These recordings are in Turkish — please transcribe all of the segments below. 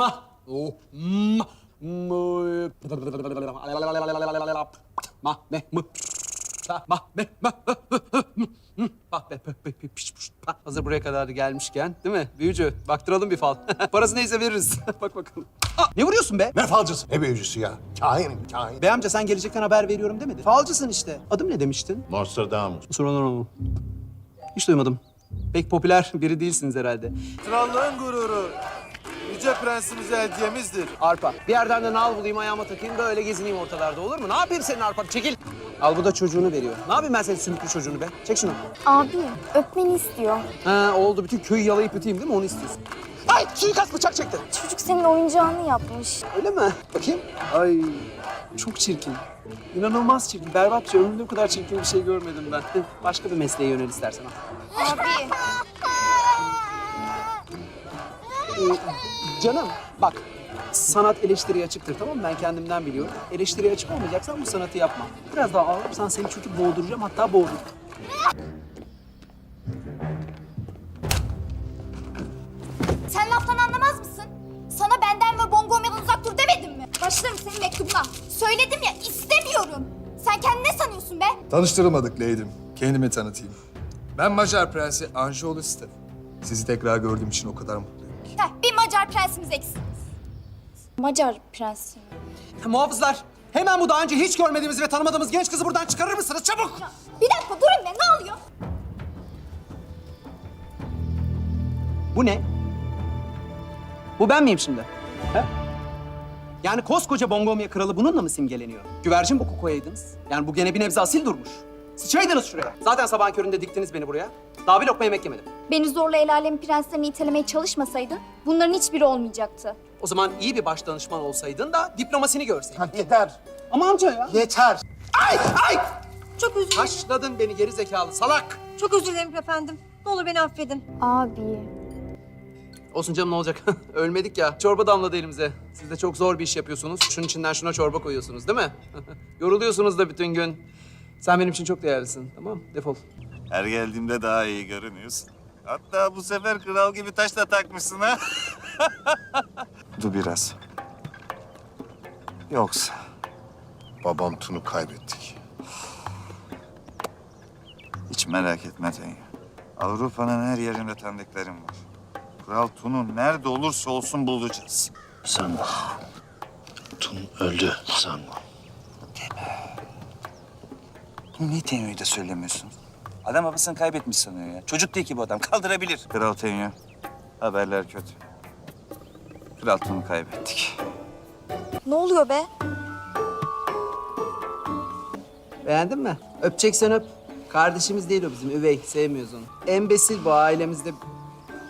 Ma. Oh. Ma. Mı. Ma. Ne. Mı. Ma. Ne. Ma. Be, be, be, be, piş, piş. Hazır buraya kadar gelmişken değil mi? Büyücü baktıralım bir fal. Parası neyse veririz. Bak bakalım. Ah, ne vuruyorsun be? Ne falcısı, ne büyücüsü ya? Kahinim, kahin. Bey amca sen gelecekten haber veriyorum demedin. Falcısın işte. Adım ne demiştin? Nostradamus. Sonra Hiç duymadım. Pek popüler biri değilsiniz herhalde. Krallığın gururu. Yüce prensimize hediyemizdir. Arpa. Bir yerden de nal bulayım ayağıma takayım böyle gezineyim ortalarda olur mu? Ne yapayım senin arpa? Çekil. Al bu da çocuğunu veriyor. Ne yapayım ben senin sümüklü çocuğunu be? Çek şunu. Abi öpmeni istiyor. Ha oldu. Bütün köyü yalayıp öteyim değil mi? Onu istiyorsun. Ay suikast bıçak çekti. Çocuk senin oyuncağını yapmış. Öyle mi? Bakayım. Ay çok çirkin. İnanılmaz çirkin. Berbatça. Ömrümde bu kadar çirkin bir şey görmedim ben. Başka bir mesleğe yönel istersen. Abi. Ee, canım bak sanat eleştiriye açıktır tamam mı? Ben kendimden biliyorum. Eleştiriye açık olmayacaksan bu sanatı yapma. Biraz daha ağırsan seni çünkü boğduracağım hatta boğdururum. Sen laftan anlamaz mısın? Sana benden ve Bongomya'dan uzak dur demedim mi? Başlarım senin mektubuna. Söyledim ya istemiyorum. Sen kendini ne sanıyorsun be? Tanıştırılmadık Leydim. Kendimi tanıtayım. Ben Macar Prensi Anjolu Stef. Sizi tekrar gördüğüm için o kadar mutluyum ki. Heh, bir Macar prensimiz eksiniz. Macar prensi mi? Muhafızlar hemen bu daha önce hiç görmediğimiz ve tanımadığımız genç kızı buradan çıkarır mısınız çabuk? Bir dakika durun be ne oluyor? Bu ne? Bu ben miyim şimdi? He? Yani koskoca Bongomya kralı bununla mı simgeleniyor? Güvercin boku koyaydınız. Yani bu gene bir nebze asil durmuş. Sıçaydınız şuraya. Zaten sabahın köründe diktiniz beni buraya. Daha bir lokma yemek yemedim. Beni zorla el alemin prenslerini itelemeye çalışmasaydın bunların hiçbiri olmayacaktı. O zaman iyi bir baş danışman olsaydın da diplomasini görseydin. Yeter, Ama amca ya. yeter. Ay ay! Çok özür dilerim. Taşladın beni geri zekalı salak. Çok özür dilerim efendim. Ne olur beni affedin. Abi. Olsun canım ne olacak? Ölmedik ya. Çorba damladı elimize. Siz de çok zor bir iş yapıyorsunuz. Şunun içinden şuna çorba koyuyorsunuz değil mi? Yoruluyorsunuz da bütün gün. Sen benim için çok değerlisin. Tamam defol. Her geldiğimde daha iyi görünüyorsun. Hatta bu sefer kral gibi taş da takmışsın ha. Dur biraz. Yoksa Babam Tun'u kaybettik. hiç merak etme Tenya. Avrupa'nın her yerinde tanıdıklarım var. Kral Tun'u nerede olursa olsun bulacağız. Sanma. Tun öldü sanma. Bunu niye Tenya'ya da söylemiyorsun? Adam babasını kaybetmiş sanıyor ya. Çocuk değil ki bu adam. Kaldırabilir. Kral Tenya. Haberler kötü. Kral Tun'u kaybettik. Ne oluyor be? Beğendin mi? Öpeceksen öp. Kardeşimiz değil o bizim. Üvey. Sevmiyoruz onu. Embesil bu ailemizde.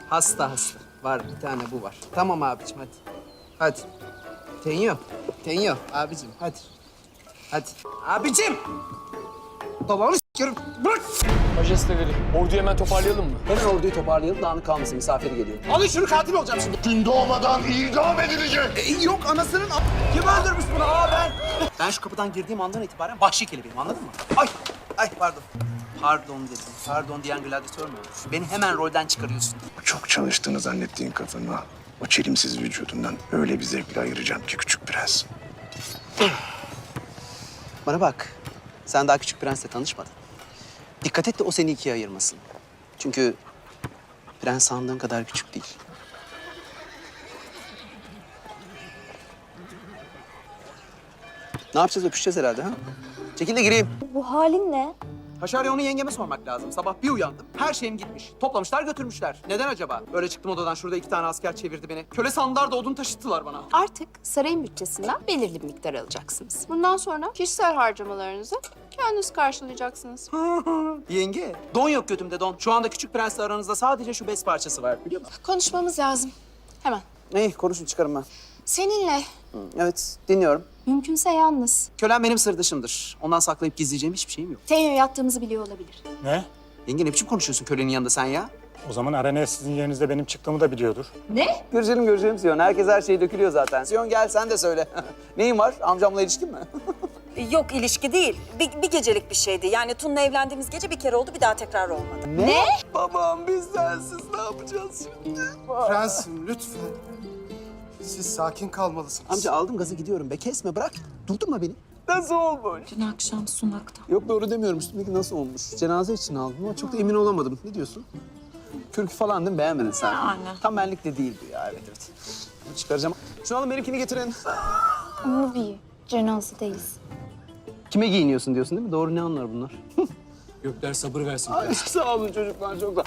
Hasta hasta. Var bir tane bu var. Tamam abicim hadi. Hadi. Tenyo. Tenyo abicim hadi. Hadi. Abicim! Dolanı s**erim. Bırak! Majesteleri, orduyu hemen toparlayalım mı? Hemen orduyu toparlayalım dağınık kalmasın misafir geliyor. Alın şunu katil olacağım şimdi. Gün doğmadan idam edilecek. E, yok anasının Kim öldürmüş bunu? Aa ben. Ben şu kapıdan girdiğim andan itibaren vahşi kelebeğim anladın mı? Ay, ay pardon. Pardon dedim. Pardon diyen gladyatör mü olur? Beni hemen rolden çıkarıyorsun. Çok çalıştığını zannettiğin kafanı o çelimsiz vücudundan öyle bir zevkle ayıracağım ki küçük prens. Bana bak. Sen daha küçük prensle tanışmadın. Dikkat et de o seni ikiye ayırmasın. Çünkü prens sandığın kadar küçük değil. Ne yapacağız? Öpüşeceğiz herhalde ha? Çekil de gireyim. Bu halin ne? Haşarya onu yengeme sormak lazım. Sabah bir uyandım. Her şeyim gitmiş. Toplamışlar götürmüşler. Neden acaba? Böyle çıktım odadan şurada iki tane asker çevirdi beni. Köle sandılar da odun taşıttılar bana. Artık sarayın bütçesinden belirli bir miktar alacaksınız. Bundan sonra kişisel harcamalarınızı kendiniz karşılayacaksınız. Yenge, don yok götümde don. Şu anda küçük prensle aranızda sadece şu bez parçası var biliyor musun? Konuşmamız lazım. Hemen. İyi konuşun çıkarım ben. Seninle Evet dinliyorum. mümkünse yalnız. Kölem benim sırdışımdır. Ondan saklayıp gizleyeceğim hiçbir şeyim yok. Tenyo yattığımızı biliyor olabilir. Ne? Yenge ne biçim konuşuyorsun kölenin yanında sen ya? O zaman arenaya sizin yerinizde benim çıktığımı da biliyordur. Görüşelim görüşelim Siyon. Herkes her şeyi dökülüyor zaten. Siyon gel sen de söyle. Neyin var? Amcamla ilişkin mi? Yok ilişki değil. Bir, bir gecelik bir şeydi. Yani Tun'la evlendiğimiz gece bir kere oldu bir daha tekrar olmadı. Babam biz sensiz ne yapacağız şimdi? Prensim lütfen. Siz sakin kalmalısınız. Amca aldım gazı gidiyorum be. Kesme bırak. Durdurma beni. Nasıl olmuş? Dün akşam sunakta. Yok doğru demiyorum. Üstündeki nasıl olmuş? Cenaze için aldım ama çok da emin olamadım. Ne diyorsun? Kürkü falan değil mi? Beğenmedin sen. Yani. Tam benlik de değildi ya. Evet evet. Bunu çıkaracağım. Şunu alın benimkini getirin. Abi cenazedeyiz. Kime giyiniyorsun diyorsun değil mi? Doğru ne anlar bunlar? Gökler sabır versin. Ay, sağ olun çocuklar çok da.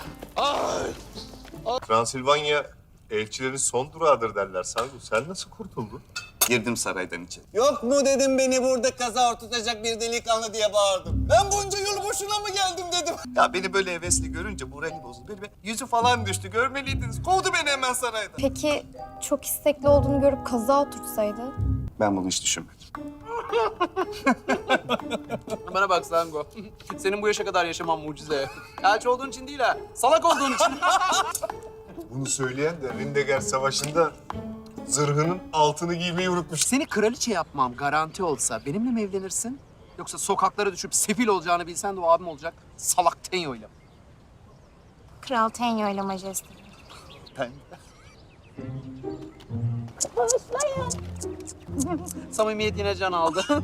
Transilvanya elçilerin son durağıdır derler Sargun. Sen nasıl kurtuldun? Girdim saraydan içeri. Yok mu dedim beni burada kaza ortutacak bir delikanlı diye bağırdım. Ben bunca yol boşuna mı geldim dedim. Ya beni böyle hevesli görünce morali bozuldu. Bir yüzü falan düştü. Görmeliydiniz. Kovdu beni hemen saraydan. Peki çok istekli olduğunu görüp kaza oturtsaydı? Ben bunu hiç düşünmedim. Bana bak Sango. Senin bu yaşa kadar yaşaman mucize. Elçi olduğun için değil ha. Salak olduğun için. Bunu söyleyen de Rindeger Savaşı'nda zırhının altını giymeyi unutmuş. Seni kraliçe yapmam garanti olsa benimle mi evlenirsin? Yoksa sokaklara düşüp sefil olacağını bilsen de o abim olacak. Salak Tenyo'yla. Kral Tenyo ile majesteleri. Samimiyet yine can aldı.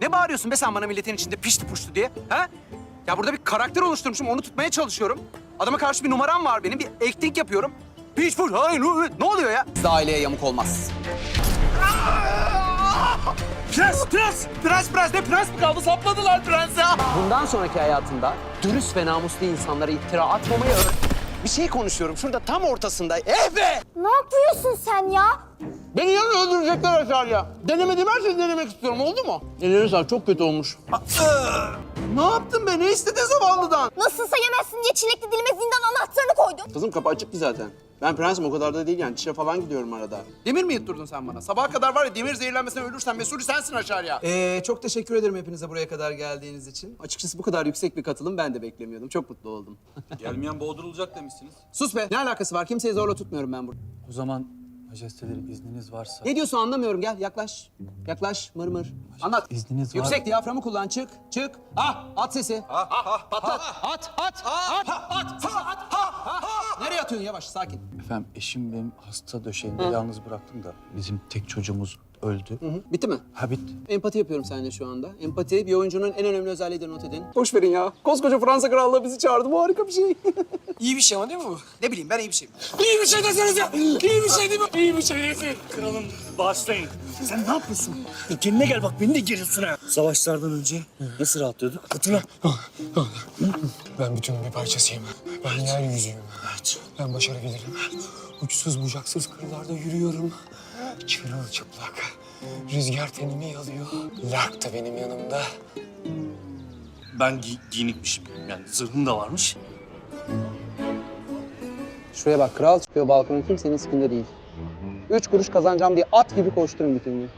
ne bağırıyorsun be sen bana milletin içinde pişti puştu diye? Ha? Ya burada bir karakter oluşturmuşum, onu tutmaya çalışıyorum. Adama karşı bir numaram var benim, bir acting yapıyorum. Piş puş, hayır, ne oluyor ya? Bizde aileye yamuk olmaz. Prens, prens! Prens, prens! Ne prens mi kaldı? Sapladılar prensi. Bundan sonraki hayatında dürüst ve namuslu insanlara iftira atmamayı öğren. Bir şey konuşuyorum şurada tam ortasında. Eh be! Ne yapıyorsun sen ya? Beni yarın öldürecekler aşağı ya. Denemediğim her şeyi denemek istiyorum. Oldu mu? Elleriniz çok kötü olmuş. ne yaptın be? Ne istedin zavallıdan? Nasılsa yemezsin diye çilekli dilime zindan anahtarını koydum. Kızım kapı açık ki zaten. Ben prensim o kadar da değil yani. Çişe falan gidiyorum arada. Demir mi yutturdun sen bana? Sabaha kadar var ya demir zehirlenmesine ölürsen mesulü sensin aşağıya. Ee, çok teşekkür ederim hepinize buraya kadar geldiğiniz için. Açıkçası bu kadar yüksek bir katılım ben de beklemiyordum. Çok mutlu oldum. Gelmeyen boğdurulacak demişsiniz. Sus be. Ne alakası var? Kimseyi zorla tutmuyorum ben burada. O zaman majesteleri izniniz varsa... Ne diyorsun anlamıyorum. Gel yaklaş. Yaklaş. Mır mır. Anlat. İzniniz var. Yüksek diyaframı kullan. Çık. Çık. Ah. At sesi. Ah. Ah. Patlat. At. At. At. At. Sesi at. Atıyorsun? Yavaş. Sakin. Efendim eşim benim hasta döşeğinde yalnız bıraktım da bizim tek çocuğumuz öldü. Hı hı. Bitti mi? Ha bitti. Empati yapıyorum seninle şu anda. Empati bir oyuncunun en önemli özelliğidir not edin. Boş verin ya. Koskoca Fransa Krallığı bizi çağırdı. Bu harika bir şey. İyi bir şey ama değil mi bu? ne bileyim ben iyi bir şey. İyi bir şey desenize. İyi bir şey değil mi? İyi bir şey desin. Kralım bağışlayın. Sen ne yapıyorsun? Kendine gel bak beni de geriyorsun ha. Savaşlardan önce nasıl rahatlıyorduk? Hatırla. Ben bütün bir parçasıyım. Ben yeryüzüyüm. Ben başarabilirim. Uçsuz bucaksız kırlarda yürüyorum. Çırılçıplak. Rüzgar tenimi yalıyor. Lark da benim yanımda. Ben gi giyinikmişim. Yani zırhım da varmış. Şuraya bak kral çıkıyor balkona kimsenin sikinde değil. Üç kuruş kazanacağım diye at gibi koşturun bütün gün.